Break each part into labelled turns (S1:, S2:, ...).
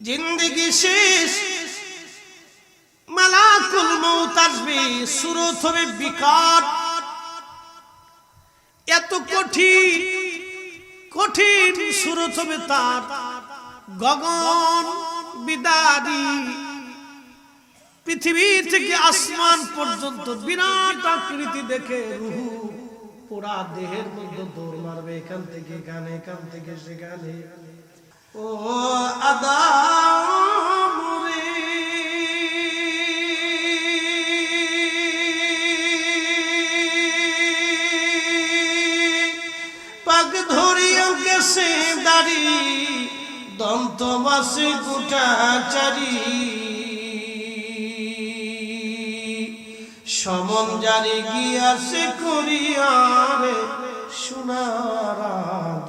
S1: জিন্দিগি শেষ। মালাকুল মৌত আসবে, সুরত হবে বিকাট। এত কঠিন কঠিন সুরত হবে তার। গগন বিদারি। পৃথিবী থেকে আসমান পর্যন্ত বিরাট আকৃতি দেখে রুহু পুরা দেহের মধ্যে দৌড় মারবে। এখান থেকে এখানে, এখান থেকে সেখানে। ও আদাম রে পাক ধরিয়া গেছে দাড়ি, দন্ত বাসে গুটাচারি সমন জারি গিয়াছে করিয়ারে সোনার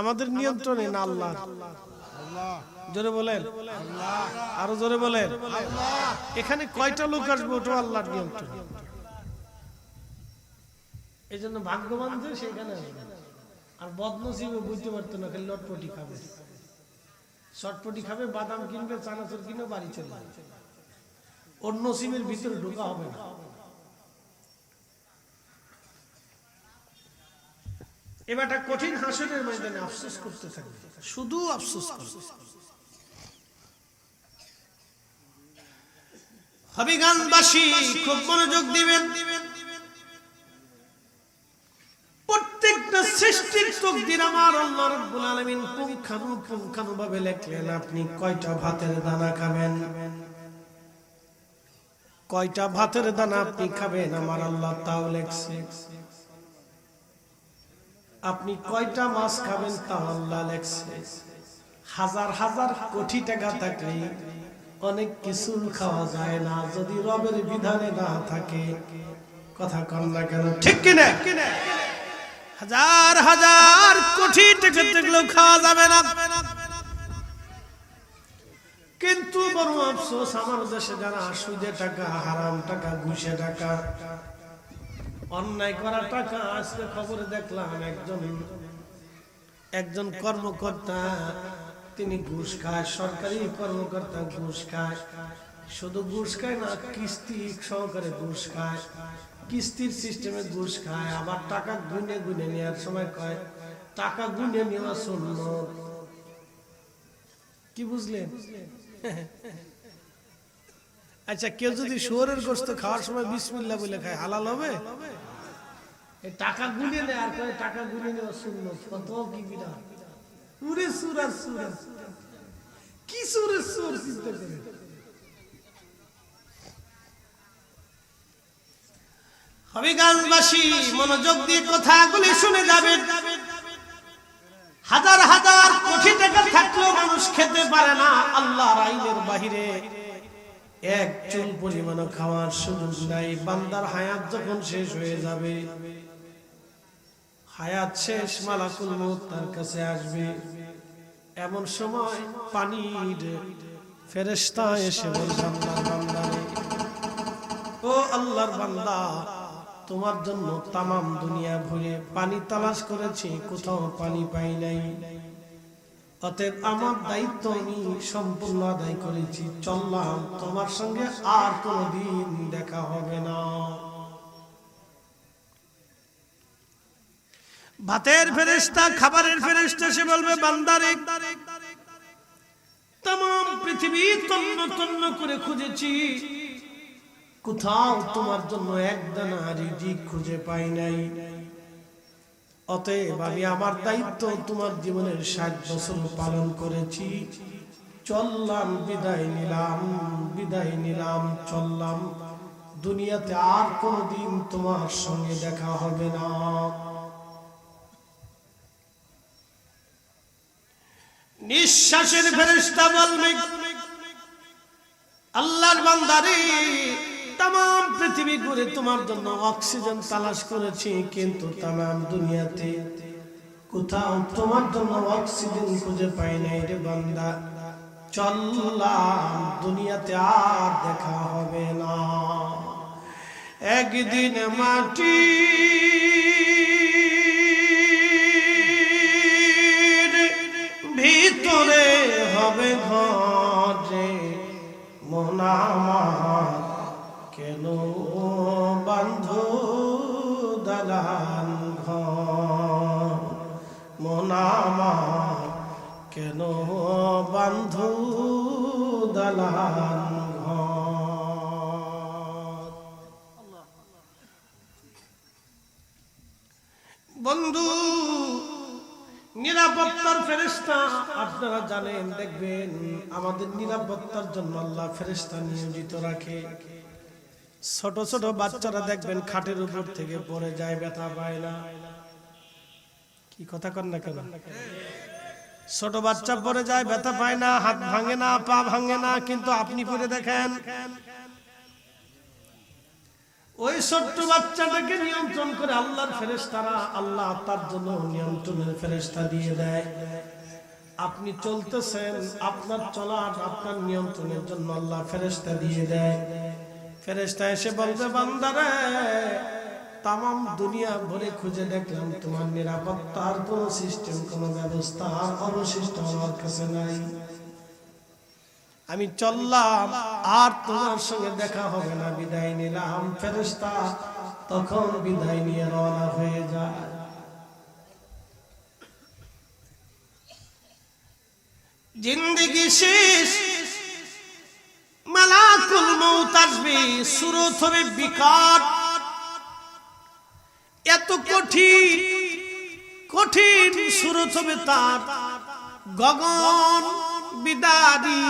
S1: আমাদের নিয়ন্ত্রণে না আল্লাহ জোরে বলেন। আরও জোরে বলেন। এখানে কয়টা লোক আসবে ওটা আল্লাহর নিয়ন্ত্রণ। এই জন্য ভাগ্যবান যে সেখানে আর বদনসিবে বুঝতে পারতো না, খালি লটপটি খাবে। শটপটি খাবে, বাদাম কিনবে, চানাচুর কিনে বাড়ি চলে। ওর নসিবের ভিতরে ঢোকা হবে না। এবারটা কঠিন হাসনের প্রত্যেকটা সৃষ্টির তকদির আমার আল্লাহ রাব্বুল পুঙ্খানু পুঙ্খানু ভাবে লেখলেন, আপনি কয়টা ভাতের দানা খাবেন? কয়টা ভাতের দানা আপনি খাবেন? আমার আল্লাহ তাও লেখছে। আপনি কয়টা মাছ খাবেন তাও আল্লাহ লেখছে। হাজার হাজার কোটি টাকা থাকলে অনেক কিছু খাওয়া যায় না, যদি রবের বিধানে না থাকে। কথা কন না কেন, ঠিক কিনা হাজার হাজার কোটি টাকা থাকলেও খাওয়া যাবে না। কিন্তু বড় আফসোস, আমার দেশে যারা সুদে টাকা, হারাম টাকা, ঘুষে টাকা অন্যায় করা টাকা আজকে খবরে দেখলাম একজন একজন কর্মকর্তা, তিনি ঘুষ খায়, সরকারি কর্মকর্তা ঘুষ খায়। শুধু ঘুষ খায় না, কিস্তি সহকারে ঘুষ খায়। কিস্তির সিস্টেমে ঘুষ খায়, আবার টাকা গুনে গুনে নেওয়ার সময় কয়, টাকা গুনে নেওয়া শূন্য। কি বুঝলেন? আচ্ছা কেউ যদি শুয়োরের গোস্ত খাওয়ার সময় বিসমিল্লা বলে খায় হালাল হবে? টাকা গুনে নেয় আর কয় টাকা গুনে নেওয়া শূন্য কত কি বিরাট উরে সুর আর সুর। কি সুরের সুর চিন্তা করে? হবিগঞ্জবাসী মনোযোগ দিয়ে কথাগুলি শুনে যাবেন। হাজার হাজার কোটি টাকা থাকলেও মানুষ খেতে পারে না আল্লাহর আইনের বাহিরে। এক চুল পরিমাণ খাওয়ার সুযোগ নাই। বান্দার হায়াত যখন শেষ হয়ে যাবে, হায়াত শেষ মালাকুল মউত তার কাছে আসবে। এমন সময় পানির ফেরেশতা এসে বলবে বান্দারে ও আল্লাহর বান্দা, তোমার জন্য তামাম দুনিয়া ঘুরে পানি তালাশ করেছি, কোথাও পানি পাই নাই। অতএব আমার দায়িত্ব আমি সম্পূর্ণ আদায় করেছি। চললাম, তোমার সঙ্গে আর কোনদিন দেখা হবে না। ভাতের ফেরেস্তা খাবারের ফেরেস্তা সে বলবে, বান্দারে তাম পৃথিবী তন্ন তন্ন করে খুঁজেছি। কোথাও তোমার জন্য এক দানা রিজিক খুঁজে পাই নাই। অতএব আমি আমার দায়িত্ব তোমার জীবনের ষাট বছর পালন করেছি। চললাম বিদায় নিলাম বিদায় নিলাম চললাম দুনিয়াতে আর কোনদিন তোমার সঙ্গে দেখা হবে না। নিঃশ্বাসের ফেরেস্তা বলবে, আল্লাহর বান্দারে তাম পৃথিবী ঘুরে তোমার জন্য অক্সিজেন তালাশ করেছি, কিন্তু তাম দুনিয়াতে কোথাও তোমার জন্য অক্সিজেন খুঁজে পাই নাই রে বান্দা। চললাম, দুনিয়াতে আর দেখা হবে না। একদিন মাটি ভিতরে হবে ঘরে মনামার কেন বান্ধ দালান ঘর? কেন বান্ধ দালান বন্ধু, নিরাপত্তার ফেরেস্তা আপনারা জানেন, দেখবেন, আমাদের নিরাপত্তার জন্য আল্লাহ ফেরেস্তা নিয়োজিত রাখে। ছোট ছোট বাচ্চারা দেখবেন খাটের উপর থেকে পড়ে যায় ব্যথা পায় না। কি কথা কর না কেন? ছোট বাচ্চা পড়ে যায়, ব্যথা পায় না, হাত ভাঙে না, পা ভাঙে না, কিন্তু আপনি পড়ে দেখেন, ওই ছোট্ট বাচ্চাটাকে নিয়ন্ত্রণ করে আল্লাহর ফেরেশতারা আল্লাহ তার জন্য নিয়ন্ত্রণের ফেরেশতা দিয়ে দেয়। আপনি চলতেছেন, আপনার চলার, আপনার নিয়ন্ত্রণের জন্য আল্লাহ ফেরেশতা দিয়ে দেয়। ফেরেশতা এসে বলবে, বান্দারে, তামাম দুনিয়া ভরে খুঁজে দেখলাম, তোমার নিরাপত্তার কোনো সিস্টেম কোনো ব্যবস্থা অবশিষ্ট আমার কাছে নাই। আমি চললাম, আর তোমার সঙ্গে দেখা হবে না, বিদায় নিলাম ফেরেস্তা তখন বিদায় নিয়ে রওনা হয়ে যায়। জিন্দগি শেষ মালাকুল মৌত আসবে, সুরত হবে বিকাট। এত কঠিন কঠিন সুরত হবে তার। গগন বিদারি।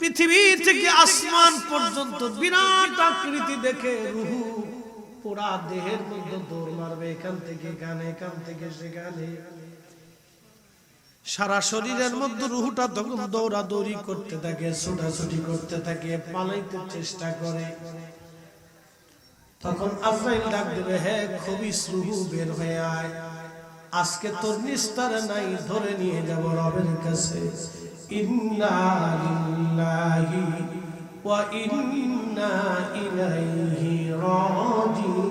S1: পৃথিবী থেকে আসমান পর্যন্ত বিরাট আকৃতি দেখে রুহু পুরা দেহের মধ্যে দৌড় মারবে, এখান থেকে এখানে, এখান থেকে সেখানে। সারা শরীরের মধ্যে রুহুটা তখন দৌড়াদৌড়ি করতে থাকে ছোটাছুটি করতে থাকে পালাইতে চেষ্টা করে। তখন আজরাইল ডাক দেবে হে খুবই রুহু বের হয়ে আয়। আজকে তোর নিস্তার নাই ধরে নিয়ে যাব রবের কাছে। ইন্না ইন্না ইলাইহি রাজিউন।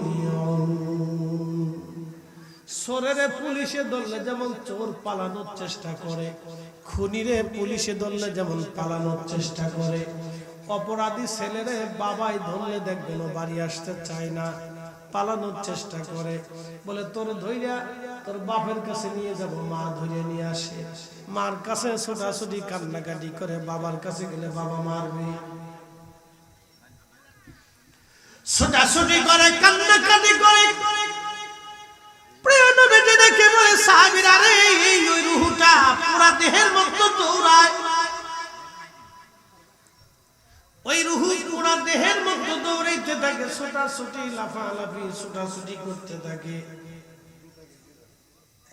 S1: সোরেরে পুলিশে ধরলে যেমন চোর পালানোর চেষ্টা করে, খুনিরে পুলিশে ধরলে যেমন পালানোর চেষ্টা করে, অপরাধী ছেলেরে বাবাই ধরলে দেখবেন বাড়ি আসতে চায় না, পালানোর চেষ্টা করে। বলে, তোর ধৈর্যা তোর বাপের কাছে নিয়ে যাব, মা ধরে নিয়ে আসে। মার কাছে ছোটাছুটি, কান্নাকাটি করে বাবার কাছে গেলে বাবা মারবে। ছোটাছুটি করে, কান্নাকাটি করে। দেহের দৌড়ায়। ওই রুহু দেহের দৌড়াইতে থাকে, ছোটাছুটি, লাফালাফি, ছোটাছুটি করতে থাকে।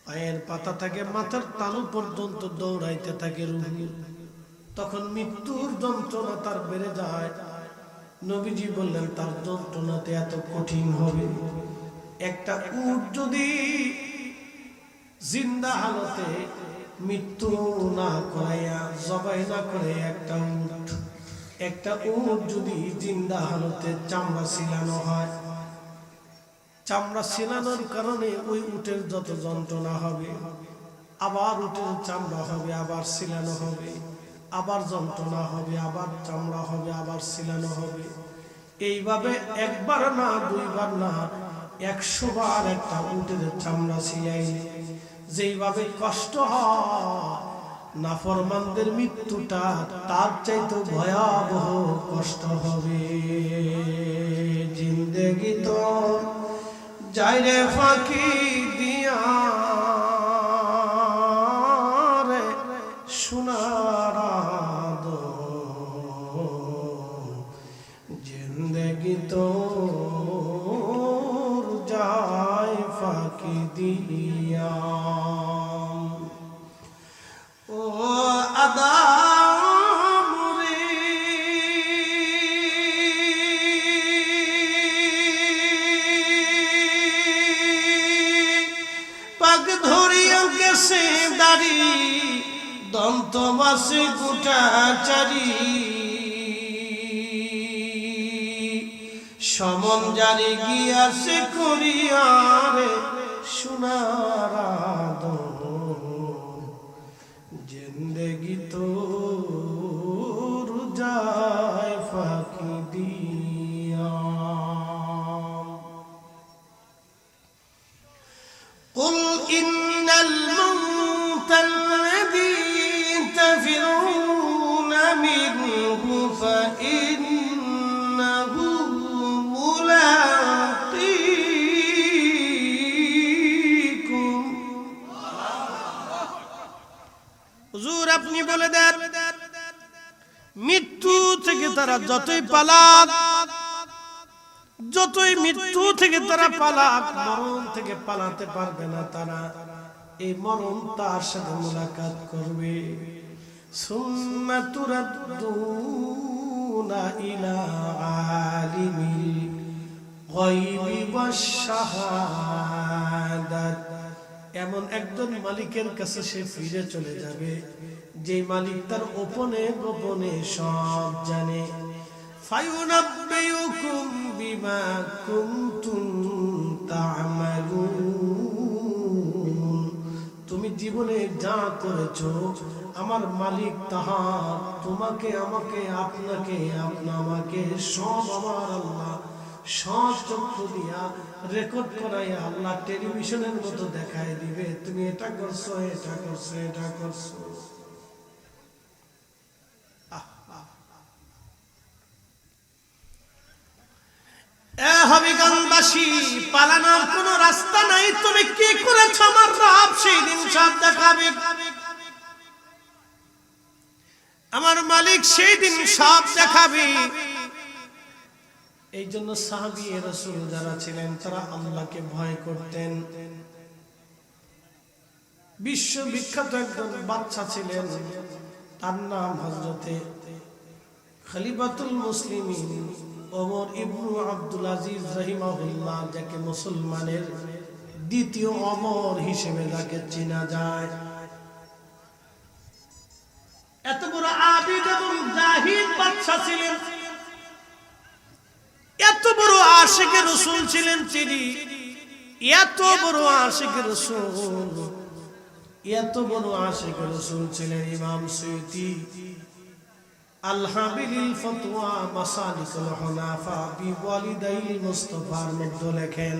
S1: পায়ের পাতা মাথার তালু পর্যন্ত দৌড়াইতে থাকে তখন মৃত্যুর যন্ত্রণা তার বেড়ে যায়। নবীজি বললেন, তার যন্ত্রণাতে এত কঠিন হবে। একটা উট যদি জিন্দা হালতে মৃত্যু না করাইয়া, জবাই না করে একটা উট একটা উট যদি জিন্দা হালতে চামড়া ছিলানো হয়। চামড়া ছিলানোর কারণে ওই উটের যত যন্ত্রণা হবে, আবার উটের চামড়া হবে, আবার ছিলানো হবে। আবার যন্ত্রণা হবে, আবার চামড়া হবে, আবার ছিলানো হবে। এইভাবে একবার না, দুইবার না, একশো বার একটা উটের চামড়া ছিলাইলে যেইভাবে কষ্ট হয়, নাফরমানদের মৃত্যুটা তার চাইতে ভয়াবহ কষ্ট হবে। জিন্দেগি তো যাইরে ফাঁকি দিয়া ফাঁকি দিয়া ও আদাম রে পাগল দন্ত মাসে গোটাচারি সমন জারি গিয়াছে করিয়ারে সোনার বলে দেন। মৃত্যু থেকে তারা যতই পালাক, যতই মৃত্যু থেকে তারা পালাক, মরণ থেকে পালাতে পারবে না তারা। এই মরণ তার সাথে মোলাকাত করবে। এমন একজন মালিকের কাছে সে ফিরে চলে যাবে। যে মালিক তার ওপনে গোপনে সব জানে। বিমা তুমি জীবনে যা করেছ, আমার মালিক তাহা তোমাকে, আমাকে, আপনাকে, আপনা আমাকে সব আমার আল্লাহ, সব চক্ষু দিয়া রেকর্ড করাইয়া আল্লাহ টেলিভিশনের মতো দেখায় দিবে। তুমি এটা করছ এটা করছ এটা করছ। হবিগঞ্জবাসী পালানোর কোনো রাস্তা নাই। তুমি কি করেছ আমার সেই দিন সব দেখাবে। আমার মালিক সেই দিন সব দেখাবে। এই জন্য সাহাবি রসুল যারা ছিলেন, তারা আল্লাহকে ভয় করতেন। বিশ্ব বিখ্যাত একজন বাচ্চা ছিলেন, তার নাম হজরতে মুসলিমিন। ওমর ইবনু আব্দুল আজিজ রহিমাহুল্লাহ যাকে মুসলমানের দ্বিতীয় অমর হিসেবে যাকে চেনা যায়। এত বড় আবিদ এবং জাহিদ বাচ্চা ছিলেন। এত বড় আশেকের রসুল ছিলেন তিনি। এত বড় আশেকের রসুল, এত বড় আশেকের রসুল ছিলেন ইমাম সৈয়দি আলহাবিলিল ফতোয়া মাসালিকুল হুনাফা বি ওয়ালিদাইল মুস্তাফার মধ্যে লেখেন।